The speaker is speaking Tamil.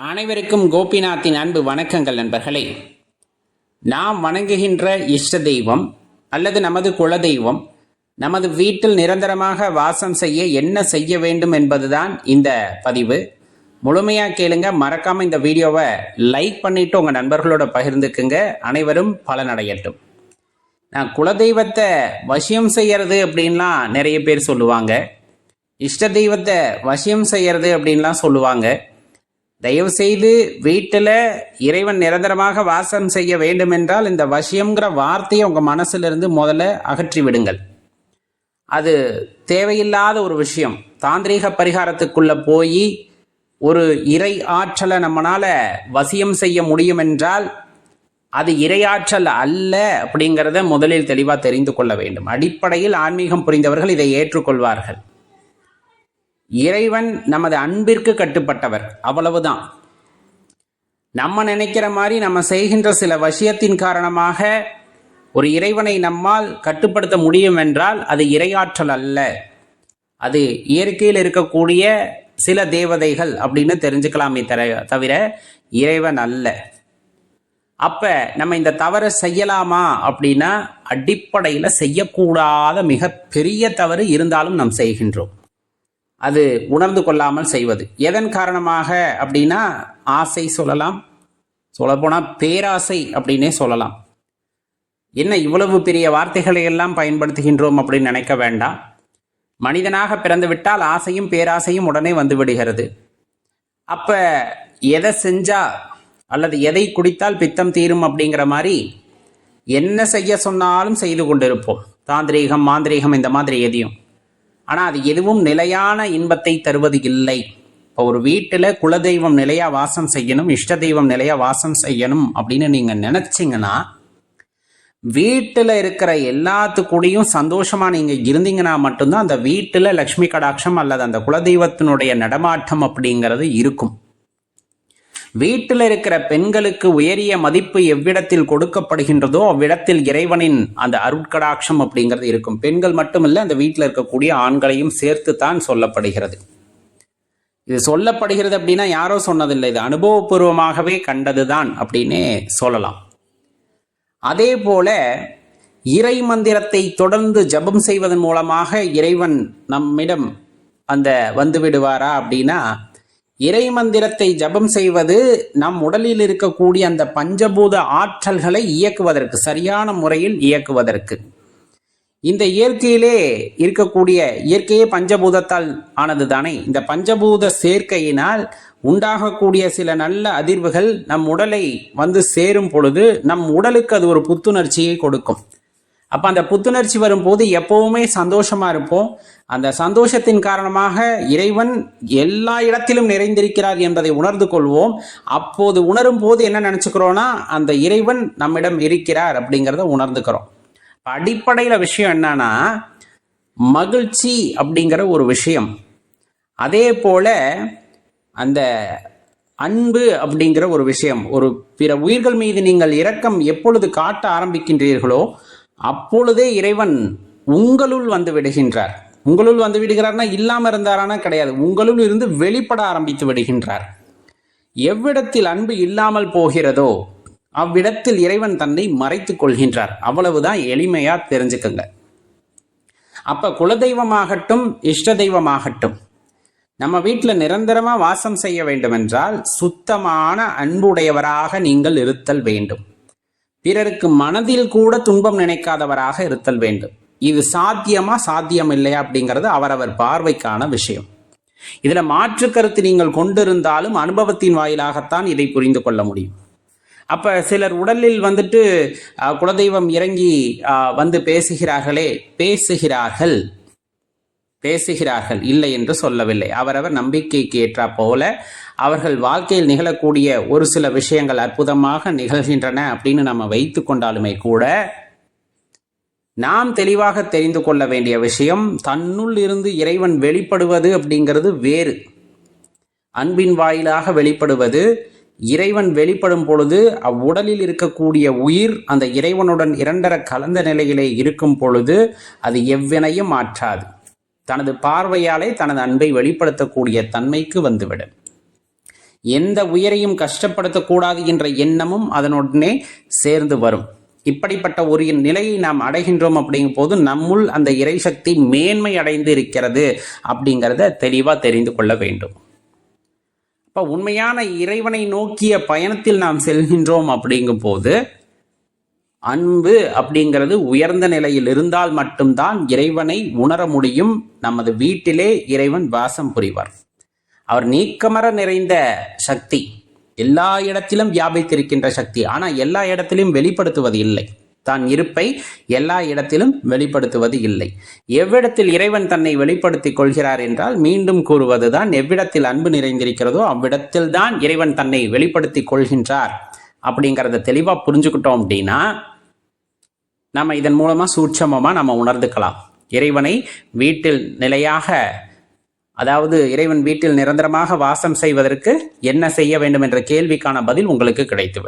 அனைவருக்கும் கோபிநாத்தின் அன்பு வணக்கங்கள் நண்பர்களே. நாம் வணங்குகின்ற இஷ்ட தெய்வம் அல்லது நமது குலதெய்வம் நமது வீட்டில் நிரந்தரமாக வாசம் செய்ய என்ன செய்ய வேண்டும் என்பதுதான் இந்த பதிவு. முழுமையாக கேளுங்க மறக்காமல் இந்த வீடியோவை லைக் பண்ணிவிட்டு உங்கள் நண்பர்களோட பகிர்ந்துக்குங்க. அனைவரும் பலனடையட்டும். நான் குலதெய்வத்தை வசியம் செய்யறது அப்படின்லாம் நிறைய பேர் சொல்லுவாங்க. இஷ்ட தெய்வத்தை வசியம் செய்யறது அப்படின்லாம் சொல்லுவாங்க. தயவு செய்து வீட்டில் இறைவன் நிரந்தரமாக வாசம் செய்ய வேண்டும் என்றால் இந்த வசியம்ங்கிற வார்த்தையை உங்கள் மனசிலிருந்து முதல்ல அகற்றி விடுங்கள். அது தேவையில்லாத ஒரு விஷயம். தாந்திரீக பரிகாரத்துக்குள்ளே போய் ஒரு இறை ஆற்றலை நம்மளால் வசியம் செய்ய முடியும் என்றால் அது இரையாற்றல் அல்ல அப்படிங்கிறத முதலில் தெளிவாக தெரிந்து கொள்ள வேண்டும். அடிப்படையில் ஆன்மீகம் புரிந்தவர்கள் இதை ஏற்றுக்கொள்வார்கள். இறைவன் நமது அன்பிற்கு கட்டுப்பட்டவர். அவ்வளவுதான். நம்ம நினைக்கிற மாதிரி நம்ம செய்கின்ற சில விஷயத்தின் காரணமாக ஒரு இறைவனை நம்மால் கட்டுப்படுத்த முடியும் என்றால் அது இரையாற்றல் அல்ல. அது இயற்கையில் இருக்கக்கூடிய சில தேவதைகள் அப்படின்னு தெரிஞ்சுக்கலாமே தர தவிர இறைவன் அல்ல. அப்போ நம்ம இந்த தவறை செய்யலாமா அப்படின்னா அடிப்படையில் செய்யக்கூடாத மிகப்பெரிய தவறு இருந்தாலும் நாம் செய்கின்றோம். அது உணர்ந்து கொள்ளாமல் செய்வது. எதன் காரணமாக அப்படின்னா ஆசை சொல்லலாம். சொல்லப்போனால் பேராசை அப்படின்னே சொல்லலாம். என்ன இவ்வளவு பெரிய வார்த்தைகளை எல்லாம் பயன்படுத்துகின்றோம் அப்படின்னு நினைக்க வேண்டாம். மனிதனாக பிறந்து விட்டால் ஆசையும் பேராசையும் உடனே வந்து விடுகிறது. அப்ப எதை செஞ்சா அல்லது எதை குடித்தால் பித்தம் தீரும் அப்படிங்கிற மாதிரி என்ன செய்ய சொன்னாலும் செய்து கொண்டிருப்போம். தாந்திரீகம் மாந்திரீகம் இந்த மாதிரி எதையும். ஆனால் அது எதுவும் நிலையான இன்பத்தை தருவது இல்லை. இப்போ ஒரு வீட்டில் குலதெய்வம் நிலையாக வாசம் செய்யணும் இஷ்ட தெய்வம் நிலையாக வாசம் செய்யணும் அப்படின்னு நீங்கள் நினச்சிங்கன்னா வீட்டில் இருக்கிற எல்லாத்துக்கூடையும் சந்தோஷமாக நீங்கள் இருந்தீங்கன்னா மட்டும்தான் அந்த வீட்டில் லக்ஷ்மி கடாட்சம் அல்லது அந்த குலதெய்வத்தினுடைய நடமாட்டம் அப்படிங்கிறது இருக்கும். வீட்டில் இருக்கிற பெண்களுக்கு உயரிய மதிப்பு எவ்விடத்தில் கொடுக்கப்படுகின்றதோ அவ்விடத்தில் இறைவனின் அந்த அருட்கடாட்சம் அப்படிங்கிறது இருக்கும். பெண்கள் மட்டுமல்ல அந்த வீட்டில் இருக்கக்கூடிய ஆண்களையும் சேர்த்து தான் சொல்லப்படுகிறது. இது சொல்லப்படுகிறது அப்படின்னா யாரோ சொன்னதில்லை. இது அனுபவபூர்வமாகவே கண்டதுதான் அப்படின்னே சொல்லலாம். அதே போல இறை மந்திரத்தை தொடர்ந்து ஜபம் செய்வதன் மூலமாக இறைவன் நம்மிடம் அந்த வந்து விடுவாரா அப்படின்னா இறை மந்திரத்தை ஜபம் செய்வது நம் உடலில் இருக்கக்கூடிய அந்த பஞ்சபூத ஆற்றல்களை இயக்குவதற்கு சரியான முறையில் இயக்குவதற்கு. இந்த இயற்கையிலே இருக்கக்கூடிய இயற்கையே பஞ்சபூதத்தால் ஆனது தானே இந்த பஞ்சபூத சேர்க்கையினால் உண்டாகக்கூடிய சில நல்ல அதிர்வுகள் நம் உடலை வந்து சேரும் பொழுது நம் உடலுக்கு அது ஒரு புத்துணர்ச்சியை கொடுக்கும். அப்போ அந்த புத்துணர்ச்சி வரும்போது எப்பவுமே சந்தோஷமா இருப்போம். அந்த சந்தோஷத்தின் காரணமாக இறைவன் எல்லா இடத்திலும் நிறைந்திருக்கிறார் என்பதை உணர்ந்து கொள்வோம். அப்போது உணரும் போது என்ன நினச்சிக்கிறோன்னா அந்த இறைவன் நம்மிடம் இருக்கிறார் அப்படிங்கிறத உணர்ந்துக்கிறோம். அடிப்படையில் விஷயம் என்னன்னா மகிழ்ச்சி அப்படிங்கிற ஒரு விஷயம். அதே போல அந்த அன்பு அப்படிங்கிற ஒரு விஷயம். ஒரு பிற உயிர்கள் மீது நீங்கள் இரக்கம் எப்பொழுது காட்ட ஆரம்பிக்கின்றீர்களோ அப்பொழுதே இறைவன் உங்களுள் வந்து விடுகின்றார். உங்களுள் வந்து விடுகிறார்னா இல்லாமல் இருந்தாரானா கிடையாது. உங்களுள் இருந்து வெளிப்பட ஆரம்பித்து விடுகின்றார். எவ்விடத்தில் அன்பு இல்லாமல் போகிறதோ அவ்விடத்தில் இறைவன் தன்னை மறைத்து கொள்கின்றார். அவ்வளவுதான் எளிமையா தெரிஞ்சுக்கங்க. அப்ப குலதெய்வமாகட்டும் இஷ்ட தெய்வமாகட்டும் நம்ம வீட்டில் நிரந்தரமா வாசம் செய்ய வேண்டும் என்றால் சுத்தமான அன்புடையவராக நீங்கள் இருத்தல் வேண்டும். பிறருக்கு மனதில் கூட துன்பம் நினைக்காதவராக இருத்தல் வேண்டும். இது சாத்தியமா சாத்தியம் இல்லையா அப்படிங்கிறது அவரவர் பார்வைக்கான விஷயம். இதுல மாற்று கருத்து நீங்கள் கொண்டிருந்தாலும் அனுபவத்தின் வாயிலாகத்தான் இதை புரிந்து கொள்ள முடியும். அப்ப சிலர் உடலில் வந்துட்டு குலதெய்வம் இறங்கி வந்து பேசுகிறார்களே பேசுகிறார்கள். பேசுகிறார்கள். இல்லை என்று சொல்லவில்லை. அவரவர் நம்பிக்கைக்கு ஏற்றா போல அவர்கள் வாழ்க்கையில் நிகழக்கூடிய ஒரு சில விஷயங்கள் அற்புதமாக நிகழ்கின்றன அப்படின்னு நம்ம வைத்து கொண்டாலுமே கூட நாம் தெளிவாக தெரிந்து கொள்ள வேண்டிய விஷயம் தன்னுள் இருந்து இறைவன் வெளிப்படுவது அப்படிங்கிறது வேறு. அன்பின் வாயிலாக வெளிப்படுவது இறைவன் வெளிப்படும் பொழுது அவ்வுடலில் இருக்கக்கூடிய உயிர் அந்த இறைவனுடன் இரண்டர கலந்த நிலையிலே இருக்கும் பொழுது அது எவ்வினையும் மாற்றாது. தனது பார்வையாலே தனது அன்பை வெளிப்படுத்தக்கூடிய தன்மைக்கு வந்துவிடும். எந்த உயிரையும் கஷ்டப்படுத்தக்கூடாது என்ற எண்ணமும் அதனுடனே சேர்ந்து வரும். இப்படிப்பட்ட ஒரு நிலையை நாம் அடைகின்றோம் அப்படிங்கும் போது நம்முள் அந்த இறைசக்தி மேன்மை அடைந்து இருக்கிறது அப்படிங்கிறத தெளிவாக தெரிந்து கொள்ள வேண்டும். இப்போ உண்மையான இறைவனை நோக்கிய பயணத்தில் நாம் செல்கின்றோம் அப்படிங்கும் போது அன்பு அப்படிங்கிறது உயர்ந்த நிலையில் இருந்தால் மட்டும்தான் இறைவனை உணர முடியும். நமது வீட்டிலே இறைவன் வாசம் புரிவார். அவர் நீக்கமர நிறைந்த சக்தி. எல்லா இடத்திலும் வியாபித்திருக்கின்ற சக்தி. ஆனால் எல்லா இடத்திலும் வெளிப்படுத்துவது இல்லை. தான் இருப்பை எல்லா இடத்திலும் வெளிப்படுத்துவது இல்லை. எவ்விடத்தில் இறைவன் தன்னை வெளிப்படுத்திக் கொள்கிறார் என்றால் மீண்டும் கூறுவதுதான் எவ்விடத்தில் அன்பு நிறைந்திருக்கிறதோ அவ்விடத்தில் தான் இறைவன் தன்னை வெளிப்படுத்திக் கொள்கின்றார். அப்படிங்கிறத தெளிவாக புரிஞ்சுக்கிட்டோம் அப்படின்னா நம்ம இதன் மூலமாக சூட்சமமாக நம்ம உணர்ந்துக்கலாம். இறைவனை வீட்டில் நிலையாக அதாவது இறைவன் வீட்டில் நிரந்தரமாக வாசம் செய்வதற்கு என்ன செய்ய வேண்டும் என்ற கேள்விக்கான பதில் உங்களுக்கு கிடைத்துவிடும்.